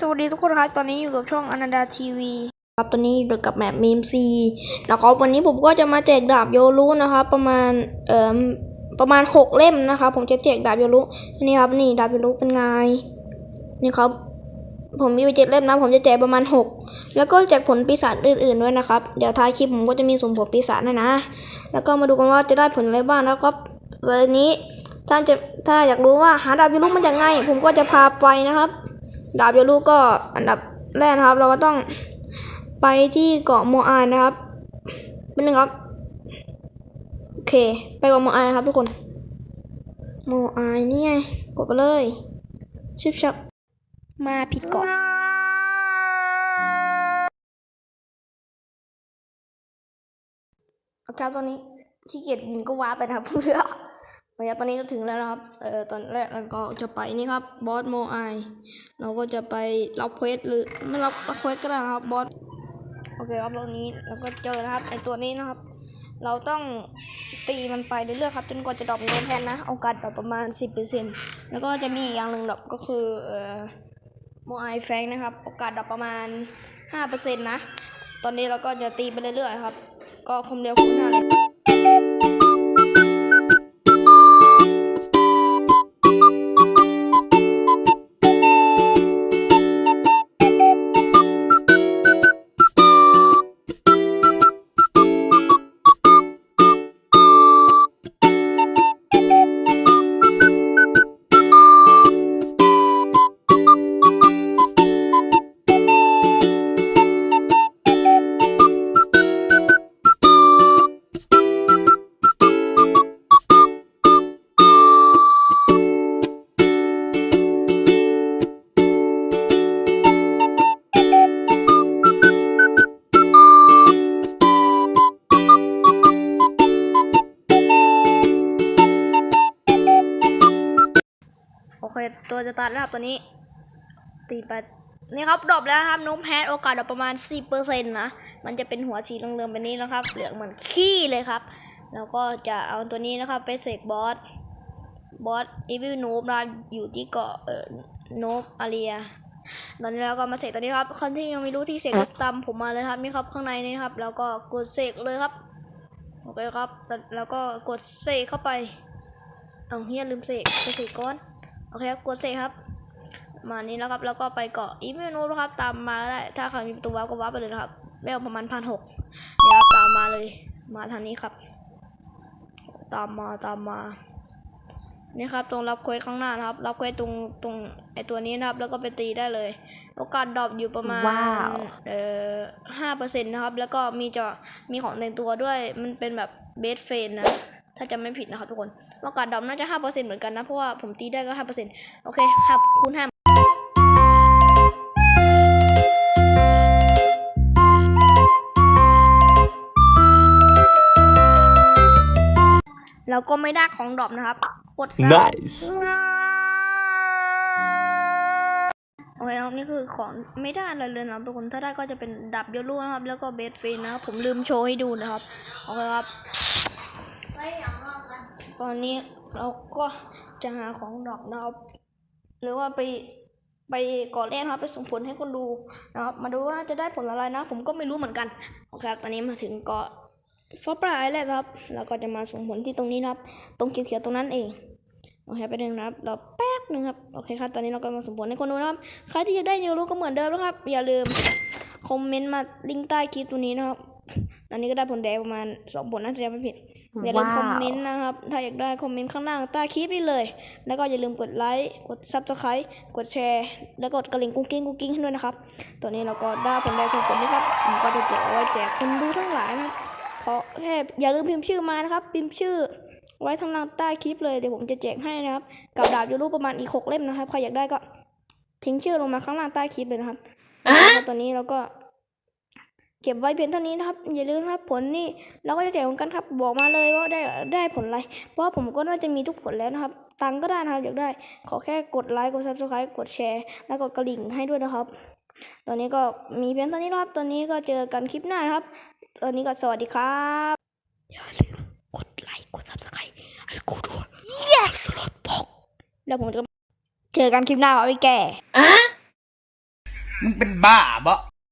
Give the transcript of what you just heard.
สวัสดีทุกคนครับ ตอนนี้อยู่กับช่องอนันดาทีวีครับ ตอนนี้อยู่กับแมปมีมซีนะครับวันนี้ผมก็จะมาแจกดาบโยรุนะครับ ประมาณ เอ่อ ประมาณหกเล่มนะครับ ผมจะแจกดาบโยรุนี่ครับ นี่ดาบโยรุเป็นไง นี่ครับ ผมมีไปเจ็ดเล่มนะ ผมจะแจกประมาณหกแล้วก็แจกผลปีศาจอื่นๆด้วยนะครับ เดี๋ยวท้ายคลิปผมก็จะมีสมผลปีศาจนะนะ แล้วก็มาดูกันว่าจะได้ผลอะไรบ้างนะครับเลยนี้ ถ้าจะ ถ้าอยากรู้ว่าหาดาบโยรุมาจากไง ผมก็จะพาไปนะครับ ดาบโยรุก็อันดับแรกนะครับ เราก็ต้องไปที่เกาะโมอายนะครับเป็นหนึ่งครับ โอเค ไปเกาะโมอายครับทุกคน โมอายนี่ไง กดไปเลยชิบชับมาผิดเกาะโอเคครับตอนนี้ขี้เกียจยิงก็ว้าไปนะครับเพื่อ ระยะตอนนี้ก็ถึงแล้วนะครับ เอ่อ ตอนแรกเราก็จะไปนี่ครับ บอสโมไอ เราก็จะไปรับเควสหรือไม่รับรับเควสก็ได้นะครับ บอส โอเคครับตอนนี้เราก็เจอนะครับไอตัวนี้นะครับ เราต้องตีมันไปเรื่อยๆครับ จนกว่าจะดรอปเงินแทนนะ โอกาสดรอปประมาณ 10%แล้วก็จะมีอีกอย่างหนึ่งดรอปก็คือ เอ่อ โมไอแฟงนะครับ โอกาสดรอปประมาณ 5%นะ ตอนนี้เราก็จะตีไปเรื่อยๆครับ ก็ความเร็วคูณห้าเลย โอเค ตัวจะตัดแล้วครับตัวนี้ ตีไปนี่ครับดรอปแล้วครับน้องแพทโอกาสดรอปประมาณ4%นะมันจะเป็นหัวสีเหลืองๆแบบนี้นะครับ เหลืองเหมือนขี้เลยครับ แล้วก็จะเอาตัวนี้นะครับ ไปเสกบอสบอสอีวิลนูบนะอยู่ที่เกาะเอ่อโนบอาเรียตอนนี้เราก็มาเสกตัวนี้ครับคนที่ยังไม่รู้ที่เสกก็ตามผมมาเลยครับนี่ครับข้างในนี่ครับ แล้วก็กดเสกเลยครับโอเคครับแล้วก็กดเสกเข้าไปเอาเฮียลืมเสกไปเสกก้อน โอเคครับกดเสกครับ มานี้แล้วครับ แล้วก็ไปเกาะอีเมนูนะครับ ตามมาก็ได้ ถ้าใครมีประตูวาร์ปก็วาร์ปไปเลยนะครับเวลประมาณพันหกเนี่ยครับตามมาเลย มาทางนี้ครับ ตามมาตามมา นี่ครับ ตรงรับเควสข้างหน้านะครับ รับเควสตรงตรงไอตัวนี้นะครับ แล้วก็ไปตีได้เลย โอกาสดรอปอยู่ประมาณว้าวเอ่อห้าเปอร์เซ็นต์นะครับ แล้วก็มีจะมีของในตัวด้วย มันเป็นแบบเบสเฟนนะ ถ้าจำไม่ผิดนะครับทุกคนโอกาสดรอปน่าจะห้าเปอร์เซ็นต์เหมือนกันนะ เพราะว่าผมตีได้ก็ห้าเปอร์เซ็นต์โอเคครับคูณห้าแล้วก็ไม่ได้ของดรอปนะครับกดซะ Nice. โอเคครับนี่คือของไม่ได้อะไรเลยนะครับทุกคนถ้าได้ก็จะเป็นดับโยรูนะครับ แล้วก็เบสฟินนะครับ ผมลืมโชว์ให้ดูนะครับ โอเคครับ ตอนนี้เราก็จะหาของดอปนะครับหรือว่าไปไปก่อแรกนะครับไปส่งผลให้คนดูนะครับมาดูว่าจะได้ผลอะไรนะ ผมก็ไม่รู้เหมือนกันโอเคครับตอนนี้มาถึงเกาะฟอปลายแล้วครับแล้วก็จะมาส่งผลที่ตรงนี้นะครับ ตรงเขียวๆตรงนั้นเองโอเคไปหนึ่งนะครับเราแป๊บหนึ่งครับโอเคครับตอนนี้เราก็มาสมผลให้คนดูนะครับใครที่อยากได้ยูโรก็เหมือนเดิมนะครับ อย่าลืมคอมเมนต์มาลิงก์ใต้คลิปตัวนี้นะครับ อันนี้ก็ได้ผลแดงประมาณสองผลน่าจะจำไม่ผิด อย่าลืมว้าวคอมเมนต์นะครับ ถ้าอยากได้คอมเมนต์ข้างล่างใต้คลิปนี่เลย แล้วก็อย่าลืมกดไลค์กดซับสไครต์กดแชร์ แล้วกดกระลิ่งกุ้งกิ้งกุ้งกิ้งให้ด้วยนะครับตัวนี้เราก็ได้ผลแดงสองผลนี้ครับผมก็จะแจกเอาไว้แจกคนดูทั้งหลายนะครับขอแค่อย่าลืมพิมพ์ชื่อมานะครับ พิมพ์ชื่อ ไว้ทางล่างใต้คลิปเลยเดี๋ยวผมจะแจกให้นะครับกับดาบยูรูประมาณอีกหกเล่มนะครับใครอยากได้ก็ทิ้งชื่อลงมาข้างล่างใต้คลิปเลยนะครับแล้วตอนนี้เราก็ เก็บไว้เพียงเท่านี้นะครับ อย่าลืมนะครับผลนี่เราก็จะแจกเหมือนกันครับ บอกมาเลยว่าได้ได้ผลอะไร เพราะผมก็น่าจะมีทุกผลแล้วนะครับ ตังก็ได้นะครับอยากได้ ขอแค่กดไลค์ กดซับสไครต์กดแชร์ แล้วกดกระดิ่งให้ด้วยนะครับ ตอนนี้ก็มีเพียงเท่านี้นครับ ตอนนี้ก็เจอกันคลิปหน้านครับ ตอนนี้ก็สวัสดีครับ อย่าลืมกดไลค์ กดซับสไครต์ให้กูด้วย yes สลดพกแล้วผมจะเจอกันคลิปหน้าครับพี่แก่มึงเป็นบ้าบ่